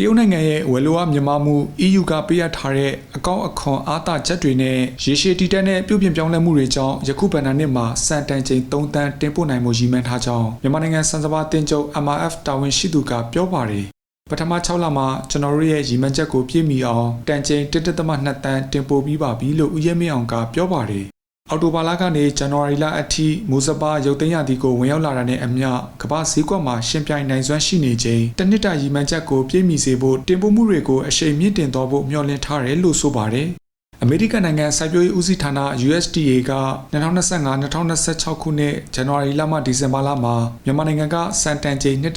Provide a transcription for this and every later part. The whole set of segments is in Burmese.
တရုတ်နိုင်ငံရဲ့ဝယ်လိုအားမြန်မာမှု EU ကပေးအပ်ထားတဲ့အကောင့်အခွန်အားသာချက်တွေနဲ့ရေရှည်တည်တတ်တဲ့ပြုပြင်ပြောင်းလဲမှုတွေကြောင့်ယခုဗန်နာနှစ်မှာစံတန်ချိန်3တန်းတင်ပို့နိုင်မှုရည်မှန်းထားကြောင်းမြန်မာနိုင်ငံစံစဘာတင်ချုပ် MRF တာဝန်ရှိသူကပြောပါတယ်ပထမ6လမှာကျွန်တော်တို့ရဲ့ရည်မှန်းချက်ကိုပြည့်မီအောင်တန်ချိန်1.2တန်းတင်ပို့ပြီးပါပြီလို့ဦးရဲမင်းအောင်ကပြောပါတယ် အော်တိုဘာလကနေဇန်နဝါရီလအထိမိုးစပါရုတ်သိမ်းရသည်ကိုဝင်ရောက်လာတာနဲ့အမျှကမ္ဘာဈေးကွက်မှာရှင်ပြိုင်နိုင်စွမ်းရှိနေချိန်တစ်နှစ်တာရည်မှန်းချက်ကိုပြည့်မီစေဖို့တင်ပို့မှုတွေကိုအရှိန်မြင့်တင်သွားဖို့မျှော်လင့်ထားတယ်လို့ဆိုပါတယ်။အမေရိကန်နိုင်ငံစိုက်ပျိုးရေးဦးစီးဌာန USDA က2025-2026ခုနှစ်ဇန်နဝါရီလမှဒီဇင်ဘာလမှာမြန်မာနိုင်ငံကစံတန်ချိန်1.2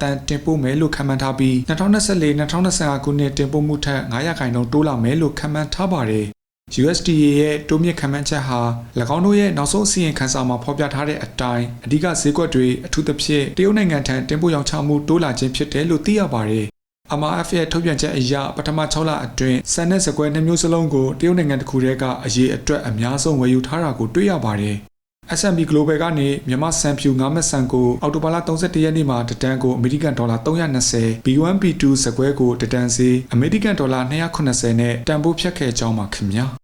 တန်းတင်ပို့မယ်လို့ခန့်မှန်းထားပြီး2024-2025ခုနှစ်တင်ပို့မှုထက်900ခန့်တိုးလာမယ်လို့ခန့်မှန်းထားပါတယ်။ USDA ရဲ့တိုးမြင့်ခံမှန်းချက်ဟာ၎င်းတို့ရဲ့နောက်ဆုံးအစီရင်ခံစာမှာဖော်ပြထားတဲ့အတိုင်းအဓိကဈေးကွက်တွေအထူးသဖြင့်တရုတ်နိုင်ငံထံတင်ပို့ရောင်းချမှုတိုးလာခြင်းဖြစ်တယ်လို့သိရပါတယ်။ MRF ရဲ့ထုတ်ပြန်ချက်အရပထမ6လအတွင်းစံနဲ့စကွဲနှမျိုးစလုံးကိုတရုတ်နိုင်ငံတစ်ခုတည်းကအရေးအတွက်အများဆုံးဝယ်ယူထားတာကိုတွေ့ရပါတယ်။ S&P Global ကနေမြန်မာစံဖြူငါးမက်ဆန်ကိုအောက်တိုဘာလ31ရက်နေ့မှာတတန်ကိုအမေရိကန်ဒေါ်လာ320 B1 B2 စကွဲကိုတတန်စီအမေရိကန်ဒေါ်လာ290နဲ့တန်ဖိုးဖြတ်ခဲ့ကြောင်းပါခင်ဗျာ။